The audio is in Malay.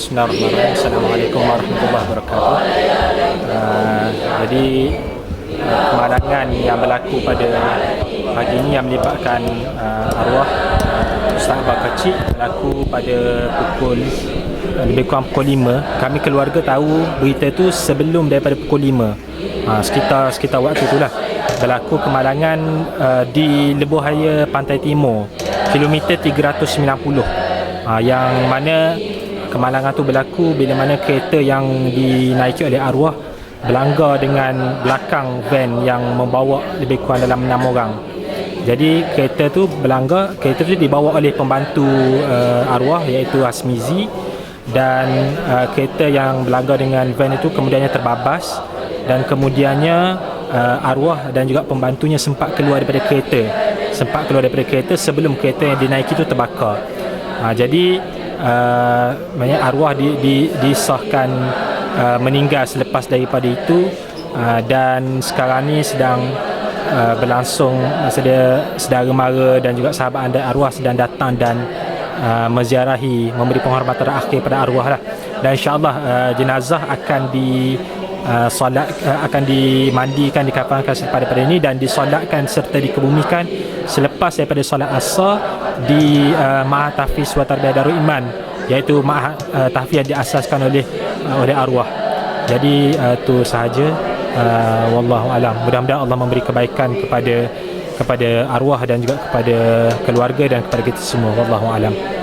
Bismillahirrahmanirrahim. Assalamualaikum warahmatullahi wabarakatuh. Uh, jadi uh, kemalangan yang berlaku pada pagi ini yang melibatkan uh, arwah uh, Ustaz Abah Kecik berlaku pada pukul uh, lebih kurang pukul 5. Kami keluarga tahu berita itu sebelum daripada pukul 5. Uh, sekitar sekitar waktu itulah berlaku kemalangan uh, di Lebuhaya Pantai Timur kilometer 390 uh, yang mana kemalangan tu berlaku bila mana kereta yang dinaiki oleh arwah berlanggar dengan belakang van yang membawa lebih kurang dalam 6 orang. Jadi kereta tu berlanggar, kereta tu dibawa oleh pembantu uh, arwah iaitu Asmizi dan uh, kereta yang berlanggar dengan van itu kemudiannya terbabas dan kemudiannya uh, arwah dan juga pembantunya sempat keluar daripada kereta sempat keluar daripada kereta sebelum kereta yang dinaiki itu terbakar Ha, jadi uh, arwah di, di, disahkan uh, meninggal selepas daripada itu uh, dan sekarang ni sedang uh, berlangsung sedia saudara mara dan juga sahabat anda arwah sedang datang dan uh, menziarahi memberi penghormatan terakhir pada arwah lah. Dan insyaallah uh, jenazah akan di Uh, solat uh, akan dimandikan dikafankan pada pada ini dan disolatkan serta dikebumikan selepas daripada solat asar di uh, Mahat Tahfiz wa Tarbiyah Darul Iman iaitu Mahat uh, Tahfiz yang diasaskan oleh uh, oleh arwah. Jadi uh, tu sahaja uh, wallahu alam. Mudah-mudahan Allah memberi kebaikan kepada kepada arwah dan juga kepada keluarga dan kepada kita semua wallahu alam.